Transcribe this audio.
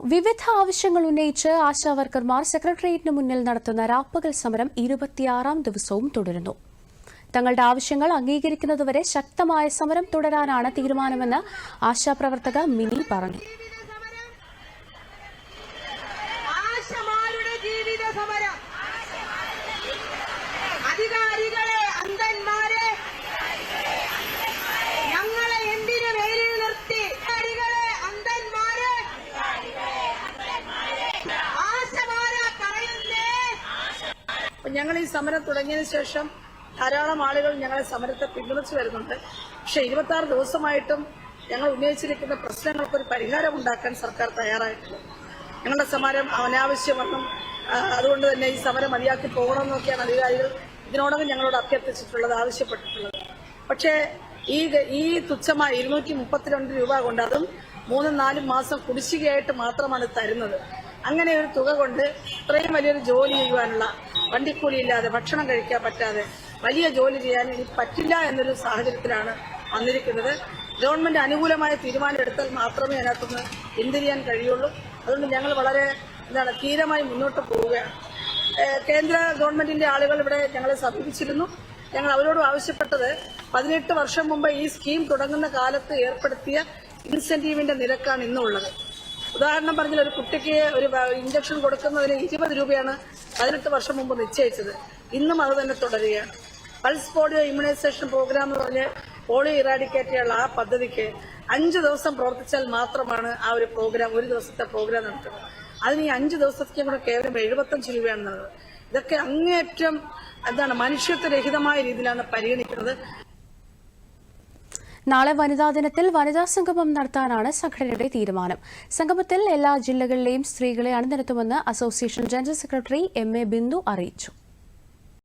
വിവിധ ആവശ്യങ്ങൾ ഉന്നയിച്ച് ആശാവർക്കർമാർ സെക്രട്ടേറിയറ്റിന് മുന്നിൽ നടത്തുന്ന രാപ്പകൽ സമരം ഇരുപത്തിയാറാം ദിവസവും തുടരുന്നു. തങ്ങളുടെ ആവശ്യങ്ങൾ അംഗീകരിക്കുന്നതുവരെ ശക്തമായ സമരം തുടരാനാണ് തീരുമാനമെന്ന് ആശാപ്രവർത്തക മിനി പറഞ്ഞു. ഞങ്ങൾ ഈ സമരം തുടങ്ങിയതിന് ശേഷം ധാരാളം ആളുകൾ ഞങ്ങളെ സമരത്തെ പിന്തുണച്ചു വരുന്നുണ്ട്. പക്ഷെ ഇരുപത്തി ആറ് ദിവസമായിട്ടും ഞങ്ങൾ ഉന്നയിച്ചിരിക്കുന്ന പ്രശ്നങ്ങൾക്ക് ഒരു പരിഹാരം ഉണ്ടാക്കാൻ സർക്കാർ തയ്യാറായിട്ടില്ല. ഞങ്ങളുടെ സമരം അനാവശ്യമെന്നും അതുകൊണ്ട് തന്നെ ഈ സമരം മതിയാക്കി പോകണമെന്നൊക്കെയാണ് അധികാരികൾ ഇതിനോടകം ഞങ്ങളോട് അഭ്യർത്ഥിച്ചിട്ടുള്ളത് ആവശ്യപ്പെട്ടിട്ടുള്ളത്. പക്ഷേ ഈ ഈ തുച്ഛമായ ഇരുന്നൂറ്റി മുപ്പത്തിരണ്ട് രൂപ കൊണ്ട് അതും മൂന്നും നാലും മാസം കുടിശ്ശികയായിട്ട് മാത്രമാണ് തരുന്നത്. അങ്ങനെ ഒരു തുക കൊണ്ട് ഇത്രയും വലിയൊരു ജോലി ചെയ്യുവാനുള്ള വണ്ടിക്കൂലിയില്ലാതെ ഭക്ഷണം കഴിക്കാൻ പറ്റാതെ വലിയ ജോലി ചെയ്യാൻ ഇനി പറ്റില്ല എന്നൊരു സാഹചര്യത്തിലാണ് വന്നിരിക്കുന്നത്. ഗവൺമെന്റ് അനുകൂലമായ തീരുമാനമെടുത്താൽ മാത്രമേ അതിനകത്തുനിന്ന് പിന്തിരിയാൻ കഴിയുള്ളൂ. അതുകൊണ്ട് ഞങ്ങൾ വളരെ എന്താണ് ധീരമായി മുന്നോട്ട് പോവുകയാണ്. കേന്ദ്ര ഗവൺമെന്റിന്റെ ആളുകൾ ഇവിടെ ഞങ്ങളെ സമീപിച്ചിരുന്നു. ഞങ്ങൾ അവരോട് ആവശ്യപ്പെട്ടത് പതിനെട്ട് വർഷം മുമ്പ് ഈ സ്കീം തുടങ്ങുന്ന കാലത്ത് ഏർപ്പെടുത്തിയ ഇൻസെന്റീവിന്റെ നിരക്കാണ് ഇന്നുള്ളത്. ഉദാഹരണം പറഞ്ഞാൽ ഒരു കുട്ടിക്ക് ഒരു ഇഞ്ചക്ഷൻ കൊടുക്കുന്നതിന് ഇരുപത് രൂപയാണ് പതിനെട്ട് വർഷം മുമ്പ് നിശ്ചയിച്ചത്. ഇന്നും അത് തന്നെ തുടരുകയാണ്. പൾസ് പോളിയോ ഇമ്മ്യൂണൈസേഷൻ പ്രോഗ്രാം എന്ന് പറഞ്ഞ് പോളിയോ ഇറാഡിക്കേറ്റ് ആ പദ്ധതിക്ക് അഞ്ച് ദിവസം പ്രവർത്തിച്ചാൽ മാത്രമാണ് ആ ഒരു പ്രോഗ്രാം ഒരു ദിവസത്തെ പ്രോഗ്രാം നടത്തുന്നത്. അതിന് ഈ അഞ്ച് ദിവസത്തേക്കും കൂടെ കേവലം എഴുപത്തഞ്ച് രൂപയാണ് ഇതൊക്കെ അങ്ങേയറ്റം എന്താണ് മനുഷ്യത്വരഹിതമായ രീതിയിലാണ് പരിഗണിക്കുന്നത്. നാളെ വനിതാ ദിനത്തിൽ വനിതാ സംഗമം നടത്താനാണ് സംഘടനയുടെ തീരുമാനം. സംഗമത്തിൽ എല്ലാ ജില്ലകളിലെയും സ്ത്രീകളെ അണിനിരത്തുമെന്ന് association general secretary M A Bindu അറിയിച്ചു.